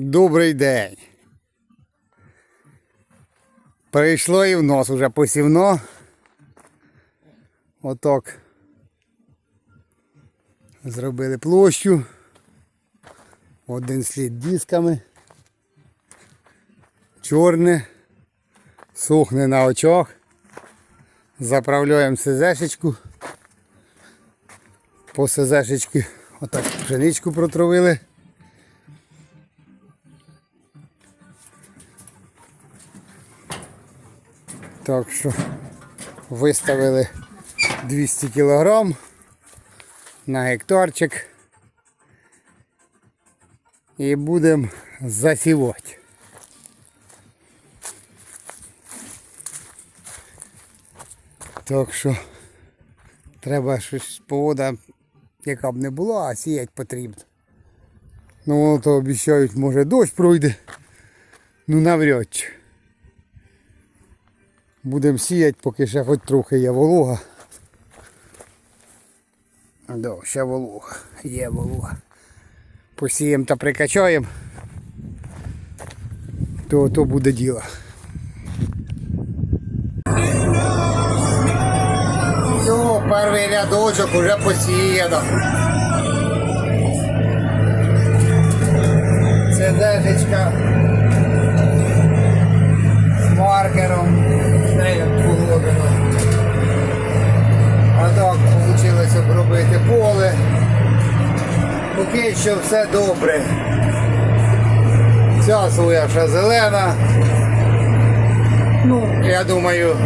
Добрий день. Прийшло і в нас уже посівно. Отак. Зробили площу. Один слід дисками. Чорне. Сухне на очах. Заправляємо СЗшечку. По СЗшечки отак пшеничку протравили. Так що виставили 200 кг на гектарчик і будемо засівати. Так що треба щось погода, яка б не була, а сіяти потрібно. Ну то обіцяють, може дощ пройде. Ну навряд чи. Будемо сіяти, поки ще хоч трохи є волога. Да, ще волога. Є волога. Посіємо та прикачаємо. То, то буде діло. Все, перший рядочок уже посіяно. Це дешечка з маркером. Що все добре. Ця своя ще зелена. Ну, я думаю,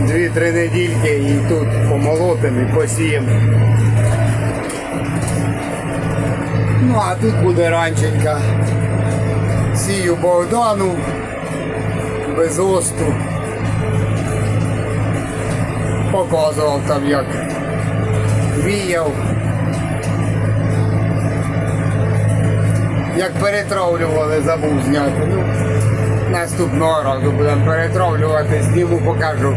дві-три недільки і тут помолотимо і посіємо. Ну а тут буде ранченька. Сію Богдану без осту. Показував там як віяв. Як перетравлювали, забув зняти. Ну, наступного разу будемо перетравлювати, зніму покажу.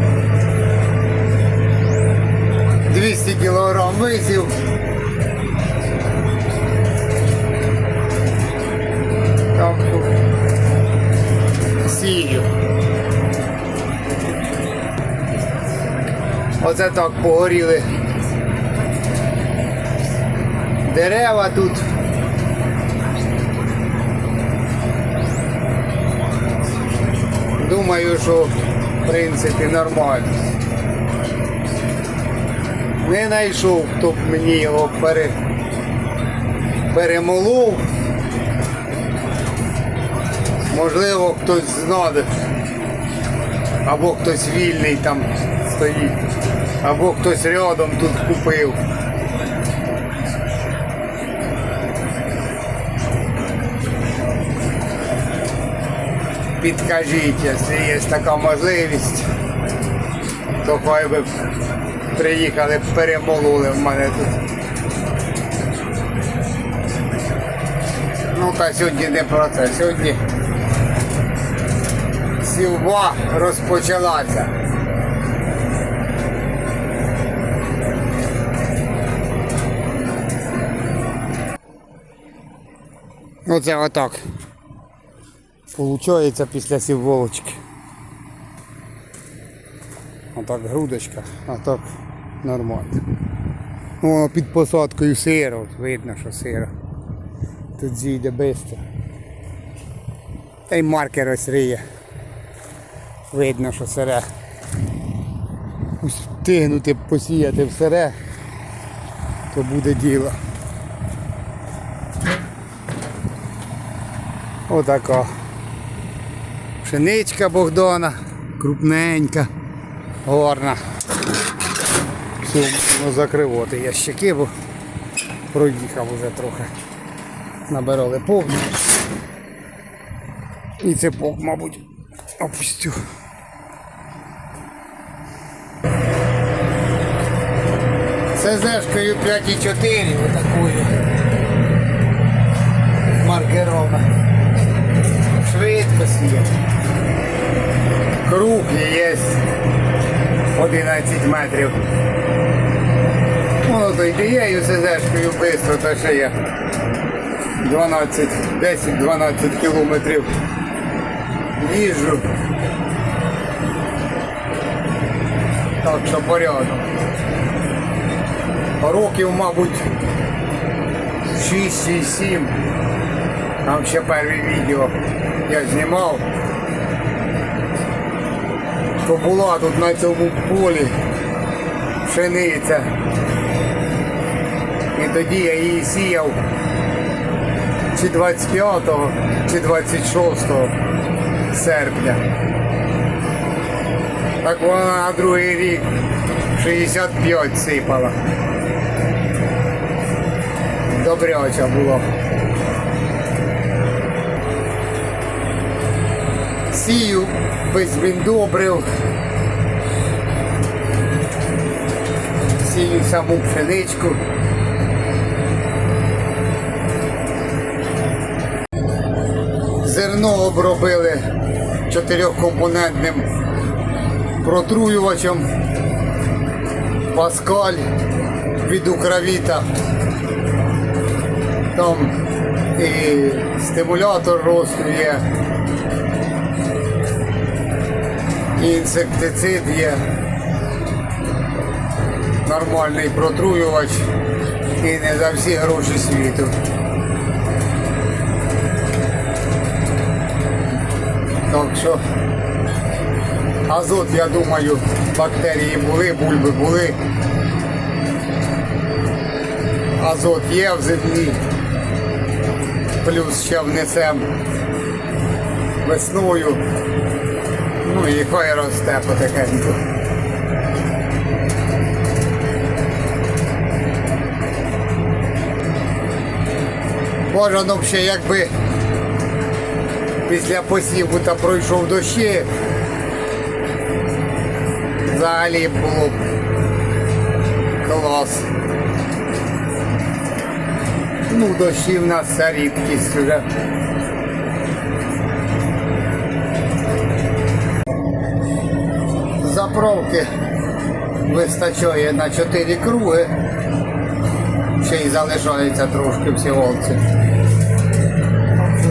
200 кілограм висів. Так, сію. Оце так погоріли дерева тут. Думаю, що в принципі нормально. Не знайшов, хто б мені його пере... перемолов. Можливо, хтось знає. Або хтось вільний там стоїть, або хтось рядом тут купив. Підкажіть, якщо є така можливість, то хай би приїхали, перемололи в мене тут. Ну та сьогодні не про це. Сьогодні сівба розпочалася. Оце отак. Получається після сівволочки. Отак грудочка, а так нормально. О, під посадкою сиро, видно, що сиро. Тут зійде швидко. Та й маркер ось риє. Видно, що сире. Встигнути посіяти в сире, то буде діло. Отака. Пшеничка Богдана, крупненька, гарна. Все, ну, закривати ящики, бо проїхав уже трохи. Набирали повну. І цепок, мабуть, опустю. СЗшкою 5,4 отакою. Маркерова. Швидко сіє. Круг є 11 метрів. Воно то й тією СЗшкою швидко, та ще є 12, 10-12 кілометрів їжджу. Так що порядок. Років, мабуть, 6 чи 7. Там ще перше відео я знімав. То була тут на цьому полі пшениця. І тоді я її сіяв чи 25 чи 26 серпня. Так вона на другий рік 65 сипала. Добряча було. Сію без міндобрив. Сію саму пшеничку. Зерно обробили чотирьохкомпонентним протруювачем. Паскаль від Укравіта. Там і стимулятор росту є. Інсектицид є. Нормальний протруювач і не за всі гроші світу. Так що азот, я думаю, бактерії були, бульби були. Азот є в землі. Плюс ще внесемо весною. Ну і хай росте потихеньку. Бажано б ще якби після посіву та пройшов дощі. Взагалі було б клас. Ну, дощі в нас це рідкість вже. Заправки вистачає на 4 круги. Ще й залишається трошки всього.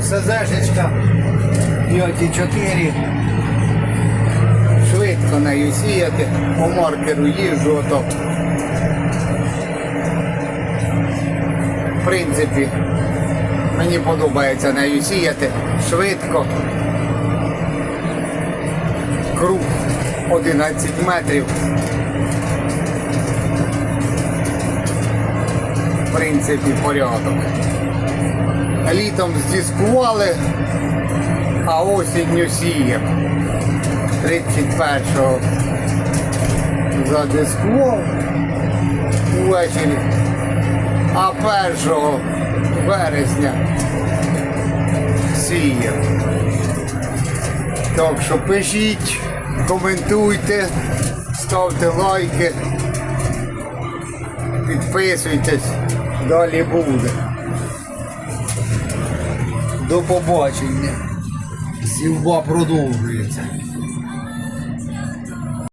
СЗшечка 5,4. Швидко нею сіяти, по маркеру їжджу ото. В принципі, мені подобається нею сіяти швидко. Круг 11 метрів. В принципі, порядок. Літом здіскували, а осінню сіємо. 31-го задискував увечері, а 1 вересня сіяв. Так що пишіть, коментуйте, ставте лайки, підписуйтесь, далі буде. До побачення. Сівба продовжується.